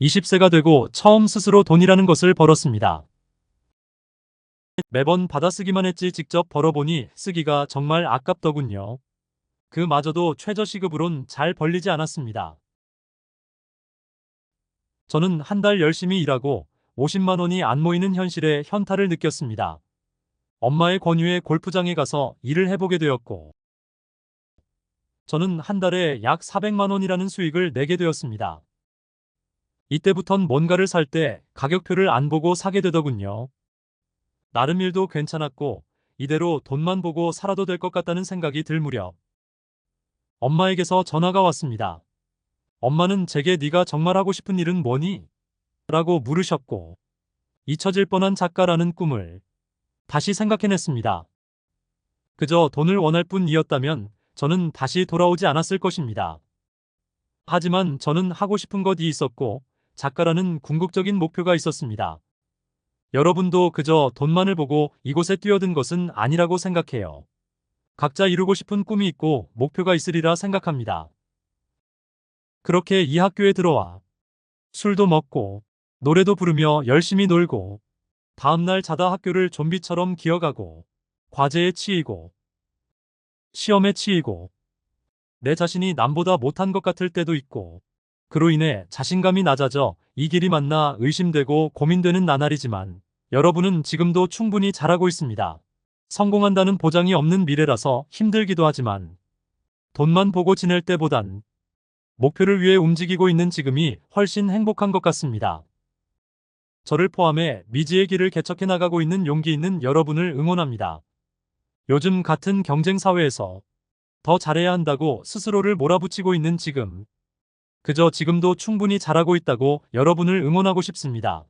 20세가 되고 처음 스스로 돈이라는 것을 벌었습니다. 매번 받아쓰기만 했지 직접 벌어보니 쓰기가 정말 아깝더군요. 그마저도 최저시급으론 잘 벌리지 않았습니다. 저는 한 달 열심히 일하고 50만 원이 안 모이는 현실에 현타를 느꼈습니다. 엄마의 권유에 골프장에 가서 일을 해보게 되었고, 저는 한 달에 약 400만 원이라는 수익을 내게 되었습니다. 이때부턴 뭔가를 살 때 가격표를 안 보고 사게 되더군요. 나름 일도 괜찮았고, 이대로 돈만 보고 살아도 될 것 같다는 생각이 들 무렵, 엄마에게서 전화가 왔습니다. 엄마는 제게 네가 정말 하고 싶은 일은 뭐니? 라고 물으셨고, 잊혀질 뻔한 작가라는 꿈을 다시 생각해냈습니다. 그저 돈을 원할 뿐이었다면 저는 다시 돌아오지 않았을 것입니다. 하지만 저는 하고 싶은 것이 있었고, 작가라는 궁극적인 목표가 있었습니다. 여러분도 그저 돈만을 보고 이곳에 뛰어든 것은 아니라고 생각해요. 각자 이루고 싶은 꿈이 있고 목표가 있으리라 생각합니다. 그렇게 이 학교에 들어와 술도 먹고 노래도 부르며 열심히 놀고 다음날 자다 학교를 좀비처럼 기어가고 과제에 치이고 시험에 치이고 내 자신이 남보다 못한 것 같을 때도 있고 그로 인해 자신감이 낮아져 이 길이 맞나 의심되고 고민되는 나날이지만 여러분은 지금도 충분히 잘하고 있습니다. 성공한다는 보장이 없는 미래라서 힘들기도 하지만 돈만 보고 지낼 때보단 목표를 위해 움직이고 있는 지금이 훨씬 행복한 것 같습니다. 저를 포함해 미지의 길을 개척해 나가고 있는 용기 있는 여러분을 응원합니다. 요즘 같은 경쟁 사회에서 더 잘해야 한다고 스스로를 몰아붙이고 있는 지금. 그저 지금도 충분히 잘하고 있다고 여러분을 응원하고 싶습니다.